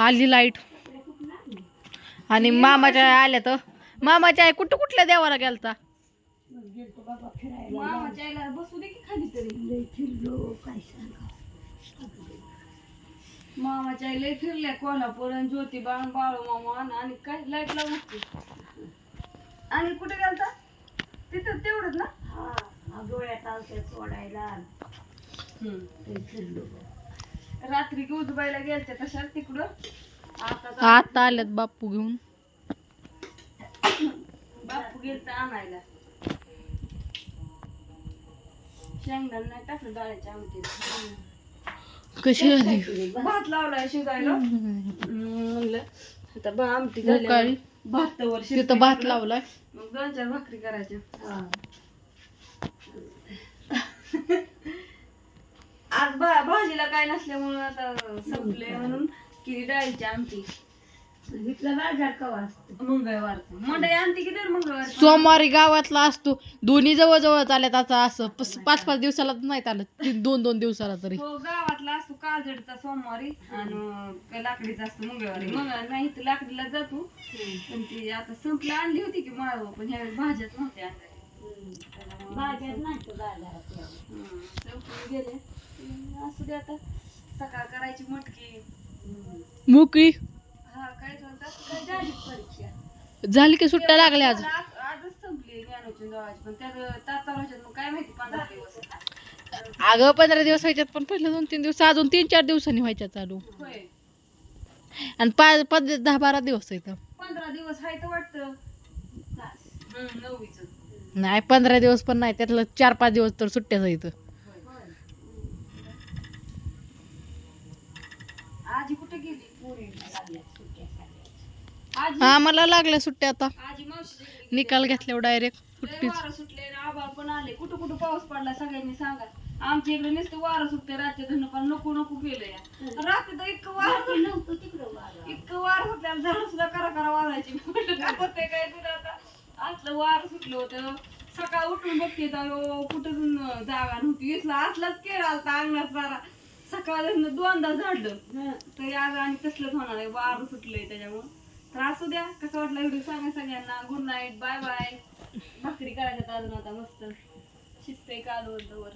आली लाइट. आणि मामाच्या आई आल्या तर मामाच्या आई कुठं कुठल्या देवाला गेलता? मामाच्या आईला फिरल्या कोल्हापूर आणि ज्योतिबा आणि बाळू मामा आणि- आणि काय लाइट लावून असते आणि कुठे गेलता? तिथं तेवढंच ना? डोळ्यात औषध सोडायला. फिरलो रात्री उजबाईला गेलते तशाच तिकडं. आता आता आल्यात बाप्पू घेऊन. बापू गेलता आणायला. शेंगदाण नाही टाकलं डाळीच्या आमटीत कशी आली भात लावलाय शिजायला. म्हणलं आता बा आमटी झाली सकाळी भात लावलाय? मग दोन चार भाकरी करायच्या. भाजीला काय नसल्यामुळं आता संपले म्हणून केली डाळीची आमटी. इथला बाजार कवा असतो? मंगळवार. मंडई आणते की दर मंगळवार? सोमवारी गावातला असतो. दोन्ही जवळ जवळ आल्यात आता असं. पस- पाच पाच दिवसाला नाहीत आलं तीन दोन दोन दिवसाला तरी. हो गावातला असतो काजडचा सोमवारी आणि लाकडीचा असतो मंगळवारी. मंगळवार नाही तर लाकडीला जातो. पण ती आता संपलं आणली होती की माळव पण ह्यावेळी भाज्याच नव्हत्या. आणल्या बाजार नाही तो बाजारात गेले. असू दे आता. सकाळ करायची मटकी. मोकळी? हा काय झाली? परीक्षा? झाली की सुट्ट्या लागल्या आज आज- आजच संपली ज्ञानाची गावाची पण त्यात ताता रोजात मग काय माहिती पंधरा दिवस. अगं पंधरा दिवस व्हायच्यात पण पहिले दोन तीन दिवस अजून तीन चार दिवसांनी व्हायच्या चालू. होय. आणि पाच पाच दहा बारा दिवस येतं पंधरा दिवस आहे तर वाटतं. नववीच. नाही पंधरा दिवस पण नाही त्यातलं चार पाच दिवस तर सुट्ट्याच येतं आजी कुठे गेली? लागल्या सुट्ट्या. आजी? आम्हाला लागल्या सुट्ट्या आता. निकाल घेतल्यावर डायरेक्ट सुट्टीच. वारं सुटले आभाळ पण आले कुठं कुठं पाऊस पडला सगळ्यांनी सांगा. आमच्या इकडे नुसतं वारं सुटते पण नको नको या. रात्री तर इतकं वारं. इतकं वार सुटल्याला झाडं सुद्धा करा करा वाजायची. म्हटलं काय होतंय काय तुला आता? असलं वार सुटलं होतं. सकाळ उठून बघते तर कुठं जागा नव्हती. इथला असलाच केळ आलता अंगणात सारा. सकाळ दोनदा झाडलं. तरी आज आणि तसलंच होणार आहे. वार सुटलंय त्याच्यामुळं. तर असू द्या कसं वाटलं व्हिडिओ सांगा सगळ्यांना. गुड नाईट बाय बाय भाकरी करायच्यात अजून आता मस्त. शिजते कालवण वर